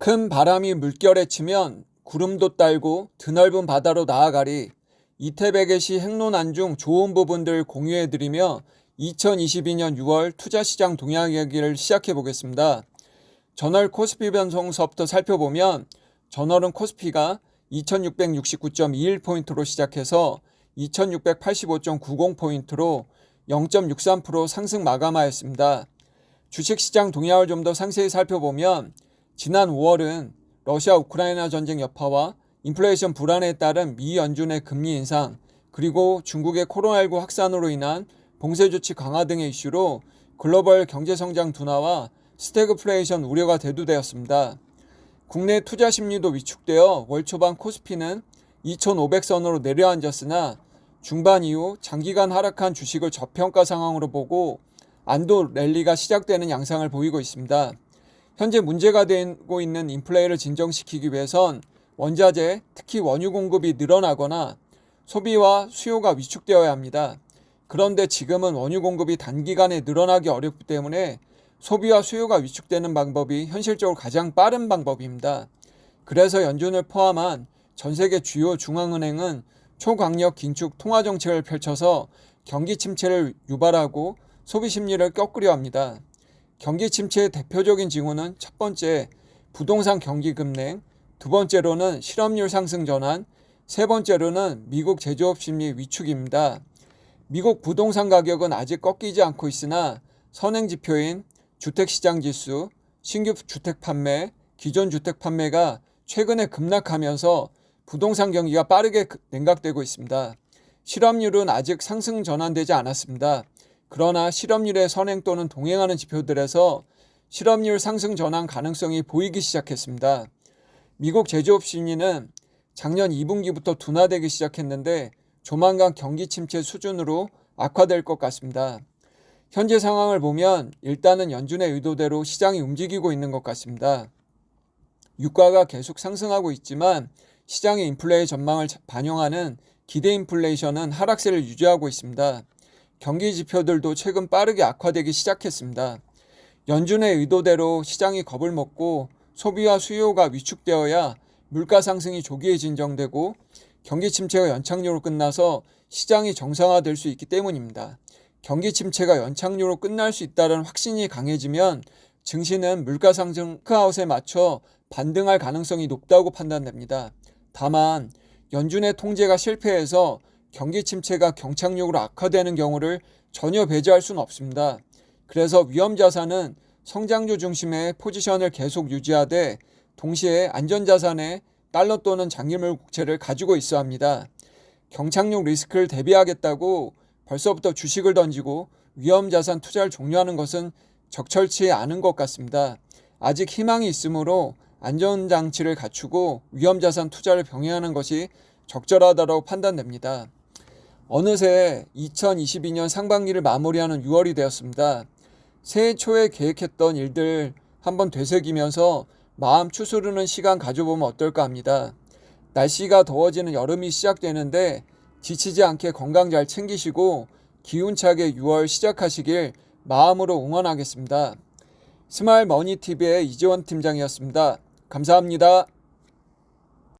큰 바람이 물결에 치면 구름도 딸고 드넓은 바다로 나아가리. 이태백의시 행론 안 중 좋은 부분들 공유해드리며 2022년 6월 투자시장 동향 이야기를 시작해 보겠습니다. 전월 코스피 변동서부터 살펴보면 전월은 코스피가 2669.21포인트로 시작해서 2685.90포인트로 0.63% 상승 마감하였습니다. 주식시장 동향을 좀 더 상세히 살펴보면 지난 5월은 러시아 우크라이나 전쟁 여파와 인플레이션 불안에 따른 미 연준의 금리 인상 그리고 중국의 코로나19 확산으로 인한 봉쇄 조치 강화 등의 이슈로 글로벌 경제 성장 둔화와 스태그플레이션 우려가 대두되었습니다. 국내 투자 심리도 위축되어 월 초반 코스피는 2,500선으로 내려앉았으나 중반 이후 장기간 하락한 주식을 저평가 상황으로 보고 안도 랠리가 시작되는 양상을 보이고 있습니다. 현재 문제가 되고 있는 인플레이를 진정시키기 위해선 원자재, 특히 원유 공급이 늘어나거나 소비와 수요가 위축되어야 합니다. 그런데 지금은 원유 공급이 단기간에 늘어나기 어렵기 때문에 소비와 수요가 위축되는 방법이 현실적으로 가장 빠른 방법입니다. 그래서 연준을 포함한 전 세계 주요 중앙은행은 초강력 긴축 통화 정책을 펼쳐서 경기 침체를 유발하고 소비 심리를 꺾으려 합니다. 경기 침체의 대표적인 징후는 첫 번째 부동산 경기 급냉, 두 번째로는 실업률 상승 전환, 세 번째로는 미국 제조업 심리 위축입니다. 미국 부동산 가격은 아직 꺾이지 않고 있으나 선행 지표인 주택 시장 지수, 신규 주택 판매, 기존 주택 판매가 최근에 급락하면서 부동산 경기가 빠르게 냉각되고 있습니다. 실업률은 아직 상승 전환되지 않았습니다. 그러나 실업률의 선행 또는 동행하는 지표들에서 실업률 상승 전환 가능성이 보이기 시작했습니다. 미국 제조업 심리는 작년 2분기부터 둔화되기 시작했는데 조만간 경기 침체 수준으로 악화될 것 같습니다. 현재 상황을 보면 일단은 연준의 의도대로 시장이 움직이고 있는 것 같습니다. 유가가 계속 상승하고 있지만 시장의 인플레이 전망을 반영하는 기대 인플레이션은 하락세를 유지하고 있습니다. 경기 지표들도 최근 빠르게 악화되기 시작했습니다. 연준의 의도대로 시장이 겁을 먹고 소비와 수요가 위축되어야 물가 상승이 조기에 진정되고 경기 침체가 연착륙으로 끝나서 시장이 정상화될 수 있기 때문입니다. 경기 침체가 연착륙으로 끝날 수 있다는 확신이 강해지면 증시는 물가 상승 크아웃에 맞춰 반등할 가능성이 높다고 판단됩니다. 다만 연준의 통제가 실패해서 경기 침체가 경착륙으로 악화되는 경우를 전혀 배제할 수는 없습니다. 그래서 위험 자산은 성장주 중심의 포지션을 계속 유지하되 동시에 안전 자산에 달러 또는 장기물 국채를 가지고 있어야 합니다. 경착륙 리스크를 대비하겠다고 벌써부터 주식을 던지고 위험 자산 투자를 종료하는 것은 적절치 않은 것 같습니다. 아직 희망이 있으므로 안전장치를 갖추고 위험 자산 투자를 병행하는 것이 적절하다고 판단됩니다. 어느새 2022년 상반기를 마무리하는 6월이 되었습니다. 새해 초에 계획했던 일들 한번 되새기면서 마음 추스르는 시간 가져보면 어떨까 합니다. 날씨가 더워지는 여름이 시작되는데 지치지 않게 건강 잘 챙기시고 기운차게 6월 시작하시길 마음으로 응원하겠습니다. 스마일 머니TV의 이재원 팀장이었습니다. 감사합니다.